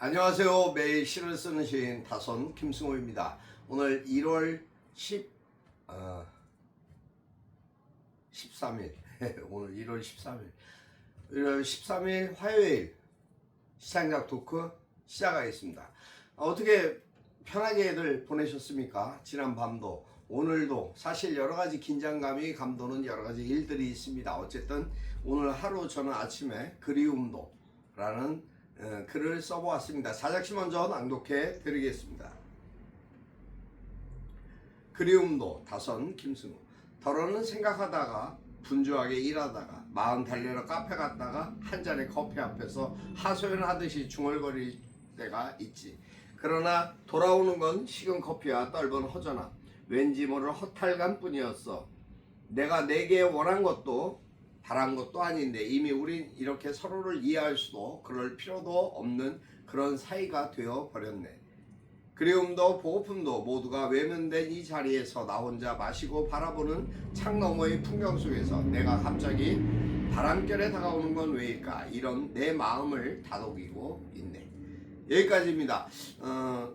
안녕하세요. 매일 시를 쓰는 시인 다선 김승호입니다. 오늘 1월 10, 어, 13일. 오늘 1월 13일. 1월 13일 화요일 시상작 토크 시작하겠습니다. 어, 어떻게 편하게들 보내셨습니까? 지난 밤도 오늘도 사실 여러 가지 긴장감이 감도는 여러 가지 일들이 있습니다. 어쨌든 오늘 하루 저는 아침에 그리움도 라는 어, 글을 써보았습니다. 사작시 먼저 낭독해 드리겠습니다. 그리움도 다선 김승우 덜어는 생각하다가 분주하게 일하다가 마음 달래러 카페 갔다가 한 잔의 커피 앞에서 하소연하듯이 중얼거릴 때가 있지. 그러나 돌아오는 건 식은 커피와 떫은 허전함 왠지 모를 허탈감 뿐이었어. 내가 내게 원한 것도 바란 것도 아닌데 이미 우린 이렇게 서로를 이해할 수도 그럴 필요도 없는 그런 사이가 되어 버렸네. 그리움도 보고픔도 모두가 외면된 이 자리에서 나 혼자 마시고 바라보는 창 너머의 풍경 속에서 내가 갑자기 바람결에 다가오는 건 왜일까? 이런 내 마음을 다독이고 있네. 여기까지입니다. 어,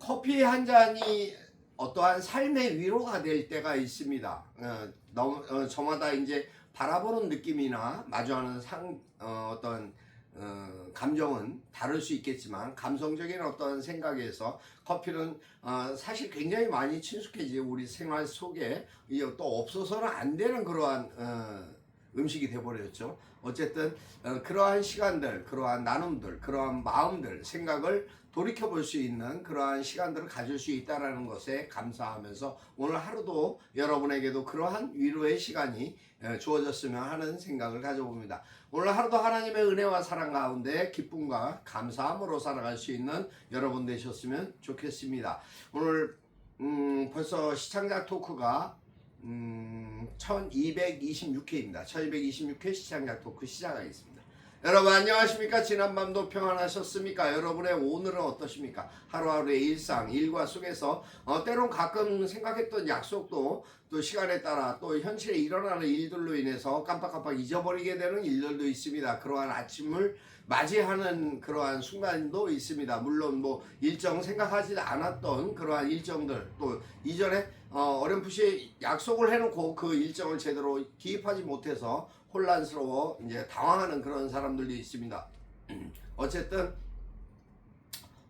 커피 한 잔이 어떠한 삶의 위로가 될 때가 있습니다. 어, 너무 어, 저마다 이제 바라보는 느낌이나 마주하는 상 어, 어떤 어, 감정은 다를 수 있겠지만 감성적인 어떤 생각에서 커피는 어, 사실 굉장히 많이 친숙해지 우리 생활 속에 또 없어서는 안 되는 그러한 어, 음식이 돼버렸죠. 어쨌든 어, 그러한 시간들, 그러한 나눔들, 그러한 마음들, 생각을 돌이켜 볼 수 있는 그러한 시간들을 가질 수 있다라는 것에 감사하면서 오늘 하루도 여러분에게도 그러한 위로의 시간이 어, 주어졌으면 하는 생각을 가져봅니다. 오늘 하루도 하나님의 은혜와 사랑 가운데 기쁨과 감사함으로 살아갈 수 있는 여러분 되셨으면 좋겠습니다. 오늘 음, 벌써 시청자 토크가 음, 1226회입니다. 1226회 시청자 토크 시작하겠습니다. 여러분 안녕하십니까? 지난밤도 평안하셨습니까? 여러분의 오늘은 어떠십니까? 하루하루의 일상, 일과 속에서 어, 때론 가끔 생각했던 약속도 또 시간에 따라 또 현실에 일어나는 일들로 인해서 깜빡깜빡 잊어버리게 되는 일들도 있습니다. 그러한 아침을 맞이하는 그러한 순간도 있습니다. 물론 뭐 일정 생각하지 않았던 그러한 일정들 또 이전에 어, 어렴풋이 약속을 해놓고 그 일정을 제대로 기입하지 못해서 혼란스러워 이제 당황하는 그런 사람들도 있습니다. 어쨌든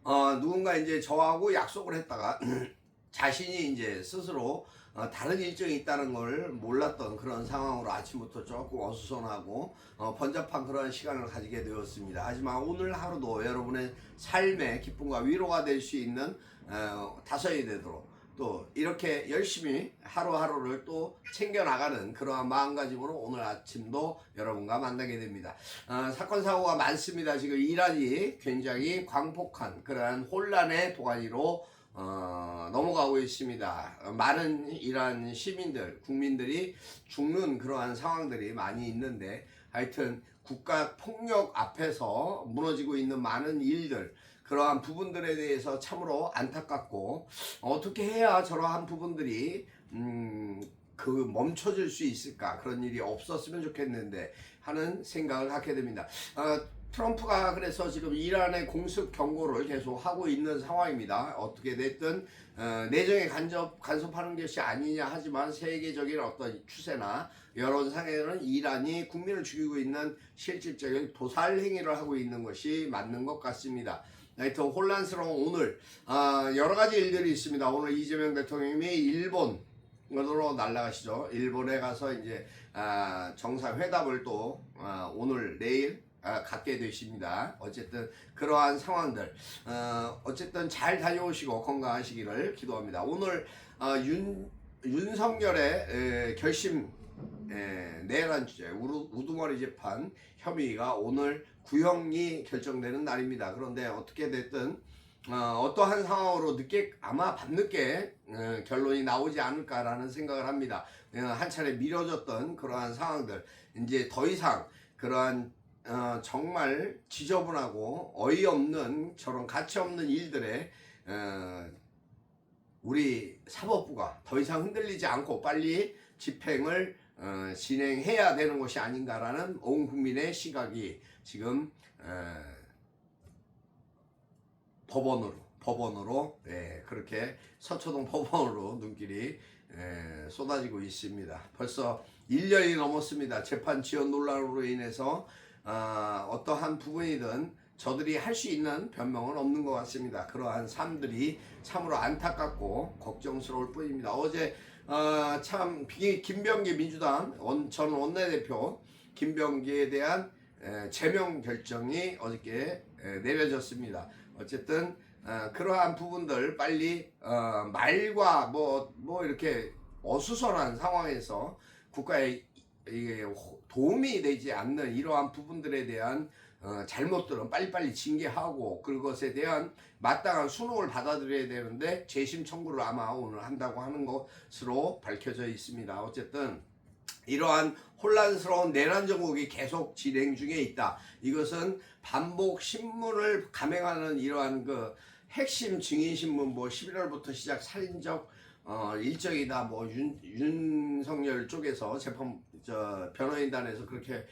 어, 누군가 이제 저하고 약속을 했다가 자신이 이제 스스로 어, 다른 일정이 있다는 걸 몰랐던 그런 상황으로 아침부터 조금 어수선하고 어, 번잡한 그런 시간을 가지게 되었습니다. 하지만 오늘 하루도 여러분의 삶의 기쁨과 위로가 될 수 있는 어, 다섯이 되도록 또 이렇게 열심히 하루하루를 또 챙겨나가는 그러한 마음가짐으로 오늘 아침도 여러분과 만나게 됩니다. 어, 사건 사고가 많습니다. 지금 이란이 굉장히 광폭한 그러한 혼란의 도가니로 어, 넘어가고 있습니다. 어, 많은 이란 시민들, 국민들이 죽는 그러한 상황들이 많이 있는데 하여튼 국가 폭력 앞에서 무너지고 있는 많은 일들 그러한 부분들에 대해서 참으로 안타깝고 어떻게 해야 저러한 부분들이 음, 그 멈춰질 수 있을까 그런 일이 없었으면 좋겠는데 하는 생각을 갖게 됩니다. 어, 트럼프가 그래서 지금 이란의 공습 경고를 계속 하고 있는 상황입니다. 어떻게 됐든 어, 내정에 간접 간섭하는 것이 아니냐 하지만 세계적인 어떤 추세나 여론상에는 이란이 국민을 죽이고 있는 실질적인 도살 행위를 하고 있는 것이 맞는 것 같습니다. 하여튼 혼란스러운 오늘 아, 여러 가지 일들이 있습니다. 오늘 이재명 대통령이 일본 으로 날아가시죠. 일본에 가서 이제 아, 정상회담을 또 아, 오늘 내일 아, 갖게 되십니다. 어쨌든 그러한 상황들 어, 어쨌든 잘 다녀오시고 건강하시기를 기도합니다. 오늘 어, 윤 윤석열의 에, 결심 에, 내란 주제 우루, 우두머리 재판 혐의가 오늘 구형이 결정되는 날입니다. 그런데 어떻게 됐든 어, 떠한 상황으로 늦게 아마 밤늦게 어, 결론이 나오지 않을까라는 생각을 합니다. 어, 한 차례 미뤄졌던 그러한 상황들 이제 더 이상 그러한 어, 정말 지저분하고 어이없는 저런 가치 없는 일들에 어, 우리 사법부가 더 이상 흔들리지 않고 빨리 집행을 어, 진행해야 되는 것이 아닌가라는 온 국민의 시각이 지금 어, 법원으로 법원으로 예, 그렇게 서초동 법원으로 눈길이 예, 쏟아지고 있습니다. 벌써 1년이 넘었습니다. 재판 지연 논란으로 인해서 아, 어떠한 부분이든 저들이 할 수 있는 변명은 없는 것 같습니다. 그러한 삶들이 참으로 안타깝고 걱정스러울 뿐입니다. 어제 어, 참 비- 김병기 민주당 원, 전 원내대표 김병기에 대한 에, 제명 결정이 어저께 에, 내려졌습니다. 어쨌든 어, 그러한 부분들 빨리 어, 말과 뭐, 뭐 이렇게 어수선한 상황에서 국가에 이게 호- 도움이 되지 않는 이러한 부분들에 대한 어, 잘못들은 빨리빨리 징계하고 그것에 대한 마땅한 순응을 받아들여야 되는데 재심 청구를 아마 오늘 한다고 하는 것으로 밝혀져 있습니다. 어쨌든 이러한 혼란스러운 내란 정국이 계속 진행 중에 있다. 이것은 반복 신문을 감행하는 이러한 그 핵심 증인 신문 뭐 11월부터 시작 살인적 어 일정이다 뭐 윤, 윤석열 쪽에서 재판 저 변호인단에서 그렇게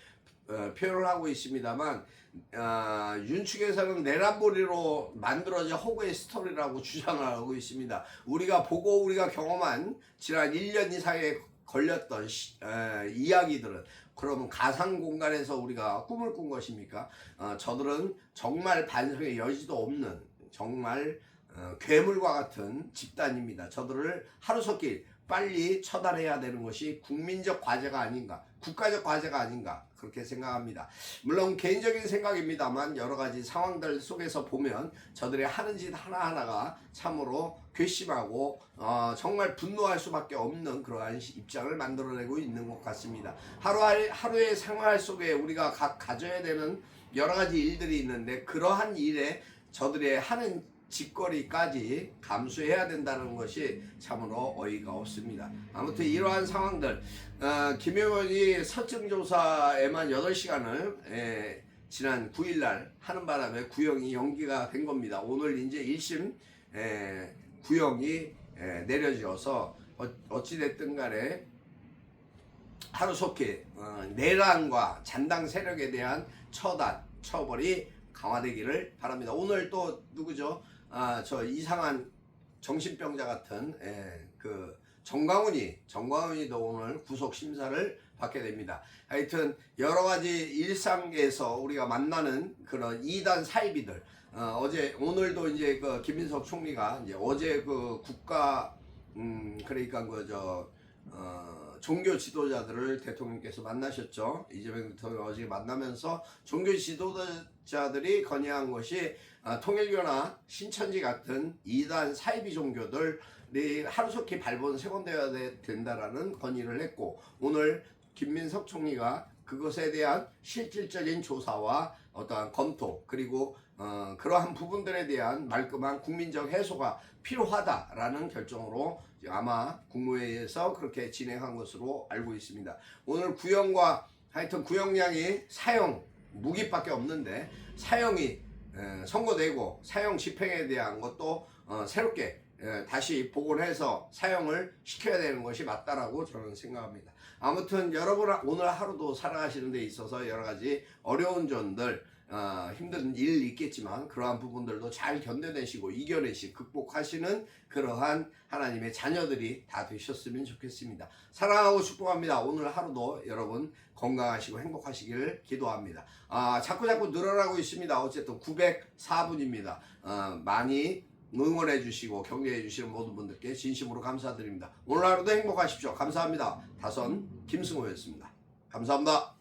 어, 표현을 하고 있습니다만 아, 윤 측에서는 내란몰이로 만들어진 허구의 스토리라고 주장을 하고 있습니다. 우리가 보고 우리가 경험한 지난 1년 이상에 걸렸던 시- 에, 이야기들은 그러면 가상 공간에서 우리가 꿈을 꾼 것입니까? 어, 저들은 정말 반성의 여지도 없는 정말 어, 괴물과 같은 집단입니다. 저들을 하루속히 빨리 처단해야 되는 것이 국민적 과제가 아닌가, 국가적 과제가 아닌가 그렇게 생각합니다. 물론 개인적인 생각입니다만 여러 가지 상황들 속에서 보면 저들의 하는 짓 하나하나가 참으로 괘씸하고 어, 정말 분노할 수밖에 없는 그러한 시- 입장을 만들어내고 있는 것 같습니다. 하루의, 하루의 생활 속에 우리가 각 가져야 되는 여러 가지 일들이 있는데 그러한 일에 저들의 하는 짓거리까지 감수해야 된다는 것이 참으로 어이가 없습니다. 아무튼 이러한 상황들 어, 김 의원이 설정조사에만 8시간을 지난 9일날 하는 바람에 구형이 연기가 된 겁니다. 오늘 이제 1심 에, 구형이 에, 내려져서 어, 어찌됐든 간에 하루속히 어, 내란과 잔당 세력에 대한 처단, 처벌이 강화되기를 바랍니다. 오늘 또 누구죠? 아, 저 이상한 정신병자 같은 예, 그 정광훈이 정광훈이도 오늘 구속 심사를 받게 됩니다. 하여튼 여러 가지 일상에서 우리가 만나는 그런 이단 사이비들 어, 제 오늘도 이제 그 김민석 총리가 이제 어제 그 국가 음 그러니까 그저 어, 종교 지도자들을 대통령께서 만나셨죠. 이재명 대통령 어제 만나면서 종교 지도자들이 건의한 것이 아, 통일교나 신천지 같은 이단 사이비 종교들이 하루속히 발본 세곤되어야 되- 된다라는 건의를 했고 오늘 김민석 총리가 그것에 대한 실질적인 조사와 어떠한 검토 그리고 어, 그러한 부분들에 대한 말끔한 국민적 해소가 필요하다라는 결정으로 아마 국무회의에서 그렇게 진행한 것으로 알고 있습니다. 오늘 구형과 하여튼 구형량이 사형 무기밖에 없는데 사형이 에, 선고되고 사형 집행에 대한 것도 어, 새롭게 에, 다시 복원해서 사형을 시켜야 되는 것이 맞다라고 저는 생각합니다. 아무튼 여러분 오늘 하루도 살아가시는 데 있어서 여러 가지 어려운 점들 어, 힘든 일 있겠지만 그러한 부분들도 잘 견뎌내시고 이겨내시 극복하시는 그러한 하나님의 자녀들이 다 되셨으면 좋겠습니다. 사랑하고 축복합니다. 오늘 하루도 여러분 건강하시고 행복하시기를 기도합니다. 아, 자꾸 자꾸 늘어나고 있습니다. 어쨌든 904분입니다. 어, 많이 응원해 주시고 격려해 주시는 모든 분들께 진심으로 감사드립니다. 오늘 하루도 행복하십시오. 감사합니다. 다선 김승호였습니다. 감사합니다.